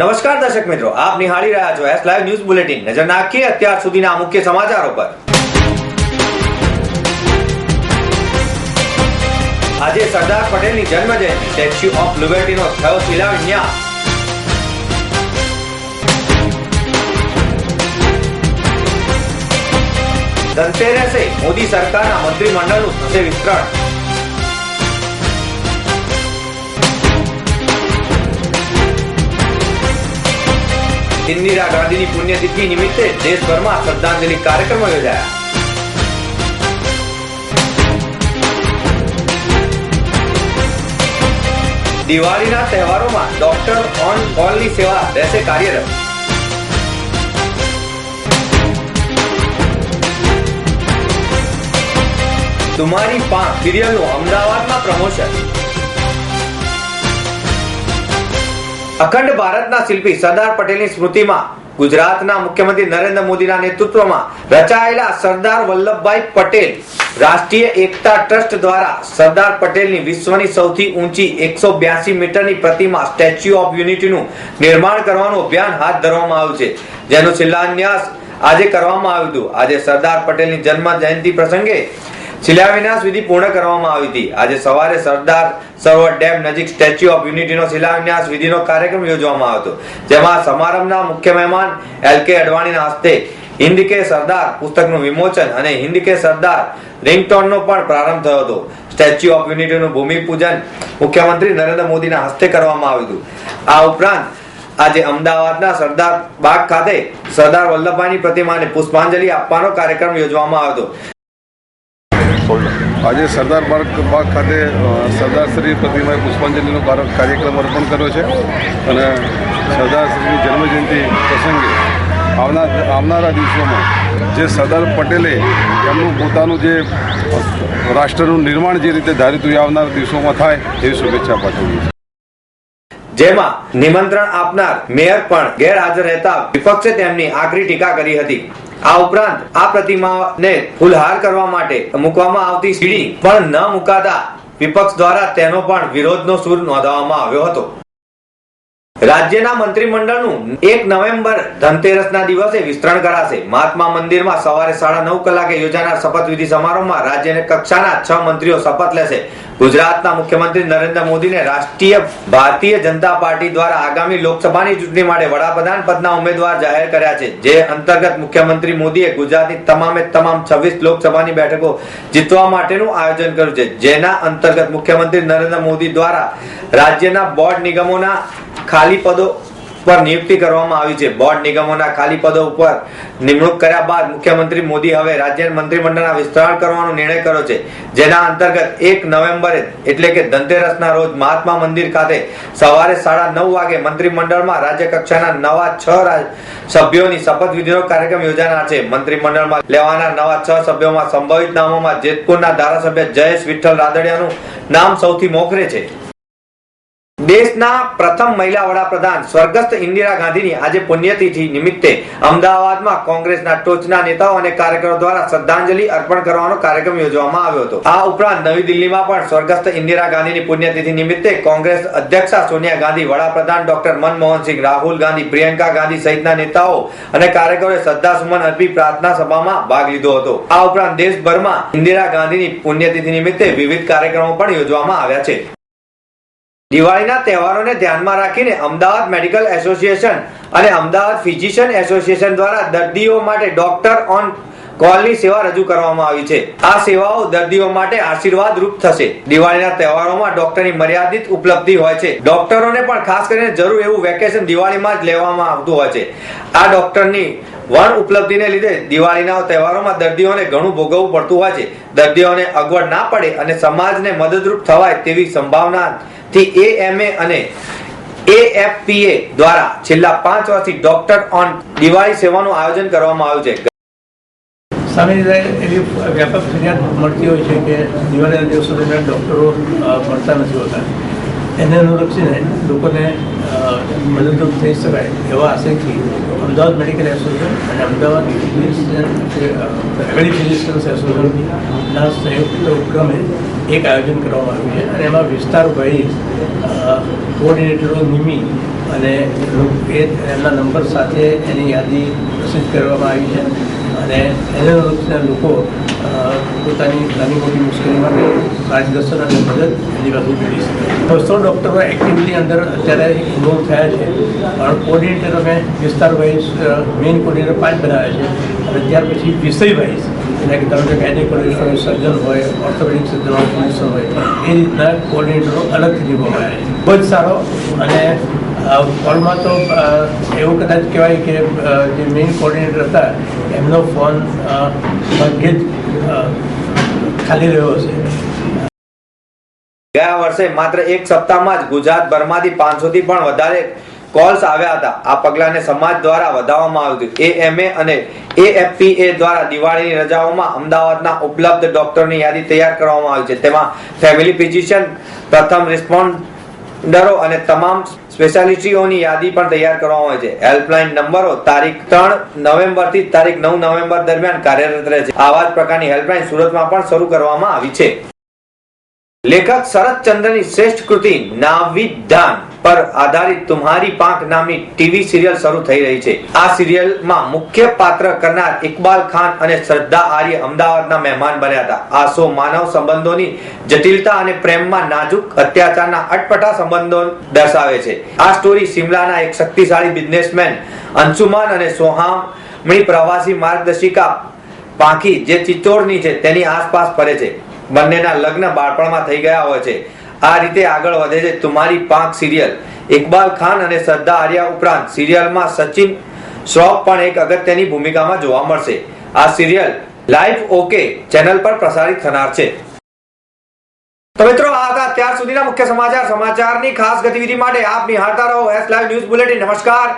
દર્શક મિત્રો, આપ નિહાળી રહ્યા છો એસ લાઈવ ન્યૂઝ બુલેટિન નજર નાખીએ અત્યાર સુધીના મુખ્ય સમાચારો પર. આજે સરદાર પટેલની જન્મ જયંતિ સ્ટેચ્યુ ઓફ લિબર્ટીનો થયો શિલાન્યાસ. ધનતેરસે મોદી સરકારના મંત્રીમંડળનું થશે વિસ્તરણ. ઇન્દિરા ગાંધીની પુણ્યતિથિ નિમિત્તે દેશભરમાં શ્રદ્ધાંજલિ કાર્યક્રમો યોજાયા. દિવાળીના તહેવારોમાં ડોક્ટર ઓન કોલની સેવા રહેશે કાર્યરત. તુમારી પાંખ સિરિયલનું અમદાવાદમાં પ્રમોશન. અખંડ ભારતના શિલ્પી સરદાર પટેલની સ્મૃતિમાં ગુજરાતના મુખ્યમંત્રી નરેન્દ્ર મોદીના નેતૃત્વમાં રચાયેલા સરદાર વલ્લભભાઈ પટેલ રાષ્ટ્રીય એકતા ટ્રસ્ટ દ્વારા સરદાર પટેલની વિશ્વની સૌથી ઊંચી એકસો બ્યાસી મીટરની પ્રતિમા સ્ટેચ્યુ ઓફ યુનિટીનું નિર્માણ કરવાનું અભિયાન હાથ ધરવામાં આવ્યું છે. જેનો શિલાન્યાસ આજે કરવામાં આવ્યું હતું. આજે સરદાર પટેલની જન્મ જયંતિ પ્રસંગે શિલાન્યાસ વિધિ પૂર્ણ કરવામાં આવી હતી. આજે સવારે સરદાર સરોવર ડેમ નજીક સ્ટેચ્યુ ઓફ યુનિટીનો શિલાન્યાસ વિધિનો કાર્યક્રમ યોજવામાં આવ્યો હતો. જેમાં સમારંભના મુખ્ય મહેમાન એલ કે અડવાણીના હસ્તે હિન્દ કે સરદાર પુસ્તકનું વિમોચન અને હિન્દ કે સરદાર રિંગટોનનો પણ પ્રારંભ થયો હતો. સ્ટેચ્યુ ઓફ યુનિટીનું ભૂમિપૂજન મુખ્યમંત્રી નરેન્દ્ર મોદીના હસ્તે કરવામાં આવ્યું હતું. આ ઉપરાંત આજે અમદાવાદના સરદાર બાગ ખાતે સરદાર વલ્લભભાઈની પ્રતિમાને પુષ્પાંજલિ આપવાનો કાર્યક્રમ યોજવામાં આવ્યો હતો. આજે સરદાર પાર્ક બાગ ખાતે અ, સરદાર શ્રી પ્રતિમાએ પુષ્પાંજલિનો કાર- કાર્યક્રમ અર્પણ કર્યો છે. અને સરદાર શ્રીની જન્મજયંતિ પ્રસંગે આવનાર આવનારા દિવસોમાં જે સરદાર પટેલે એમનું પોતાનું જે રાષ્ટ્રનું નિર્માણ જે રીતે ધાર્યું હતું એ આવનારા દિવસોમાં થાય એવી શુભેચ્છા પાઠવીએ છીએ જેમાં નિમંત્રણ આપનાર મેયર પણ ગેરહાજર રહેતા વિપક્ષે તેમની આકરી ટીકા કરી હતી. આ ઉપરાંત આ પ્રતિમાને ફૂલહાર કરવા માટે મૂકવામાં આવતી સીડી પણ ન મુકાતા વિપક્ષ દ્વારા તેનો પણ વિરોધનો સૂર નોંધાવવામાં આવ્યો હતો. રાજ્યના મંત્રીમંડળનું એક નવેમ્બર ધનતેરસના દિવસે વિસ્તરણ કરાશે. મહાત્મા મંદિરમાં સવારે સાડા નવ કલાકે યોજાનાર શપથવિધિ સમારોહમાં રાજ્યના કક્ષાના છ મંત્રીઓ શપથ લેશે. ગુજરાતના મુખ્યમંત્રી નરેન્દ્ર મોદીને રાષ્ટ્રીય ભારતીય જનતા પાર્ટી દ્વારા આગામી લોકસભાની ચૂંટણી માટે વડાપ્રધાન પદના ઉમેદવાર જાહેર કર્યા છે. જે અંતર્ગત મુખ્યમંત્રી મોદીએ ગુજરાતની તમામે તમામ છવ્વીસ લોકસભાની બેઠકો જીતવા માટેનું આયોજન કર્યું છે. જેના અંતર્ગત મુખ્યમંત્રી નરેન્દ્ર મોદી દ્વારા રાજ્યના બોર્ડ નિગમોના ખાલી પદો પર નિયુક્તિ કરવામાં આવી છે. બોર્ડ નિગમોના ખાલી પદો ઉપર નિમણૂક કર્યા બાદ મુખ્યમંત્રી મોદી હવે રાજ્ય મંત્રીમંડળના વિસ્તરણ કરવાનો નિર્ણય કર્યો છે. જેના અંતર્ગત એક નવેમ્બરે, એટલે કે ધનતેરસના રોજ મહાત્મા મંદિર ખાતે સવારે સાડા નવ વાગે મંત્રીમંડળમાં રાજ્ય કક્ષાના નવા છ સભ્યોની શપથવિધિનો કાર્યક્રમ યોજાનાર છે. મંત્રીમંડળમાં લેવાના નવા છ સભ્યોમાં સંભવિત નામોમાં જેતપુરના ધારાસભ્ય જયેશ વિઠ્ઠલ રાદડિયાનું નામ સૌથી મોખરે છે. દેશના પ્રથમ મહિલા વડાપ્રધાન સ્વર્ગસ્થ ઇન્દિરા ગાંધીની આજે પુણ્યતિથિ નિમિત્તે અમદાવાદમાં કોંગ્રેસના ટોચના નેતાઓ અને કાર્યકરો દ્વારા શ્રદ્ધાંજલિ અર્પણ કરવાનો કાર્યક્રમ યોજવામાં આવ્યો હતો. આ ઉપરાંત નવી દિલ્હીમાં પણ સ્વર્ગસ્થ ઇન્દિરા ગાંધીની પુણ્યતિથિ નિમિત્તે કોંગ્રેસ અધ્યક્ષા સોનિયા ગાંધી, વડાપ્રધાન ડોક્ટર મનમોહનસિંહ, રાહુલ ગાંધી, પ્રિયંકા ગાંધી સહિતના નેતાઓ અને કાર્યકરોએ શ્રદ્ધાસુમન અર્પી પ્રાર્થના સભામાં ભાગ લીધો હતો. આ ઉપરાંત દેશભરમાં ઇન્દિરા ગાંધીની પુણ્યતિથિ નિમિત્તે વિવિધ કાર્યક્રમો પણ યોજવામાં આવ્યા છે. દિવાળીના તહેવારોને ધ્યાનમાં રાખીને અમદાવાદ મેડિકલ એસોસિએશન અને અમદાવાદ ફિઝિશિયન એસોસિએશન દ્વારા દર્દીઓ માટે ડોક્ટર ઓન કોલની સેવા રજૂ કરવામાં આવી છે. આ સેવાઓ દર્દીઓ માટે આશીર્વાદ રૂપ થશે. દિવાળીના તહેવારોમાં ડોક્ટરની મર્યાદિત ઉપલબ્ધિ હોય છે. ડોક્ટરોને પણ ખાસ કરીને જરૂર એવું વેકેશન દિવાળીમાં જ લેવામાં આવતું હોય છે. આ ડોક્ટરની વણ ઉપલબ્ધિને લીધે દિવાળીના તહેવારોમાં દર્દીઓને ઘણું ભોગવવું પડતું હોય છે. દર્દીઓને અગવડ ના પડે અને સમાજને મદદરૂપ થવાય તેવી સંભાવનાથી એએમએ અને એએફપીએ દ્વારા છેલ્લા પાંચ વર્ષથી ડોક્ટર ઓન દિવાળી સેવાનું આયોજન કરવામાં આવ્યું છે. સામે એવી વ્યાપક ફરિયાદ મળતી હોય છે કે દિવાળીના દિવસો દરમિયાન ડૉક્ટરો મળતા નથી હોતા. એને અનુલક્ષીને લોકોને મદદરૂપ થઈ શકાય એવા આશયથી અમદાવાદ મેડિકલ એસોસિએશન અને અમદાવાદ રેવડી ફિઝિશિયન્સ એસોસિએશનના સંયુક્ત ઉપક્રમે એક આયોજન કરવામાં આવ્યું છે. અને એમાં વિસ્તાર વાઇઝ કોઓર્ડિનેટરો નિમી અને એ એમના નંબર સાથે એની યાદી પ્રસિદ્ધ કરવામાં આવી છે. અને એને લોકો પોતાની નાની મોટી મુશ્કેલી માટે માર્ગદર્શન અને મદદ એની પાસે મેળવી શકે. બસો ડૉક્ટરો એક્ટિવલી અંદર અત્યારે ઇન્વોલ્વ થયા છે. પણ કોર્ડિનેટર અમે વિસ્તાર વાઇઝ મેઇન કોર્ડિનેટર પાંચ બનાવ્યા છે. અને ત્યાર પછી વિષય વાઇઝ, એટલે કે કે ગાયનેકોલોજીસ્ટ હોય સર્જન હોય ઓર્થોપેડિક સર્જન હોય હોય, એ રીતના કોર્ડિનેટરો અલગથી નિભાવવામાં આવ્યા છે. ખૂબ જ સારો અને કોલમાં તો એવું કદાચ કહેવાય કે જે મેઇન કોર્ડિનેટર હતા, એમનો ફોન ભાગ્યે જ ખાલી રહ્યો હશે. ગયા વર્ષે માત્ર એક સપ્તાહમાં જ ગુજરાતભરમાંથી પાંચસોથી પણ વધારે કોલ્સ આવ્યા હતા. આ પગલાને સમાજ દ્વારા વધારવામાં આવ્યું હતું. એએમએ અને એએફપીએ દ્વારા દિવાળીની રજાઓમાં અમદાવાદના ઉપલબ્ધ ડોક્ટરની યાદી તૈયાર કરવામાં આવી છે. તેમાં ફેમિલી ફિઝિશિયન પ્રથમ રિસ્પોન્ડરો અને તમામ સ્પેશિયાલિટીઓની યાદી પણ તૈયાર કરવામાં આવે છે. હેલ્પલાઇન નંબરો તારીખ ત્રણ નવેમ્બરથી તારીખ નવ નવેમ્બર દરમિયાન કાર્યરત રહે છે. આવા જ પ્રકારની હેલ્પલાઇન સુરતમાં પણ શરૂ કરવામાં આવી છે. લેખક શરદચંદ્રની શ્રેષ્ઠ કૃતિ નાવિધાન પર આધારિત તુમ્હારી પાંખ નામની ટીવી સિરિયલ શરૂ થઈ રહી છે. આ સિરિયલમાં મુખ્ય પાત્ર કરનાર ઇકબાલ ખાન અને શ્રદ્ધા આર્ય અમદાવાદના મહેમાન બન્યા હતા. આ શો માનવ સંબંધોની જટિલતા અને પ્રેમમાં નાજુક અત્યાચારના અટપટા સંબંધો દર્શાવે છે. આ સ્ટોરી શિમલાના એક શક્તિશાળી બિઝનેસમેન અંશુમાન અને સોહામણી પ્રવાસી માર્ગદર્શિકા પાંખી જે ચિત્તોડની છે તેની આસપાસ ફરે છે. બંનેના લગ્ન બાળપણમાં થઈ ગયા હોય છે. આ રીતે આગળ વધે છે. તુમારી પાંખ સિરિયલ, ઇકબાલ ખાન અને શ્રદ્ધા આર્યા ઉપરાંત સિરિયલમાં સચિન શ્રોફ પણ એક અગત્યની ભૂમિકામાં જોવા મળશે. આ સિરિયલ લાઈવ ઓકે ચેનલ પર પ્રસારિત થનાર છે. તો મિત્રો, આ હતા ત્યાર સુધીના મુખ્ય સમાચાર. સમાચારની ખાસ ગતિવિધિ માટે આપ નિહાળતા રહો. એસ લાઈવ ન્યૂઝ બુલેટિન નમસ્કાર.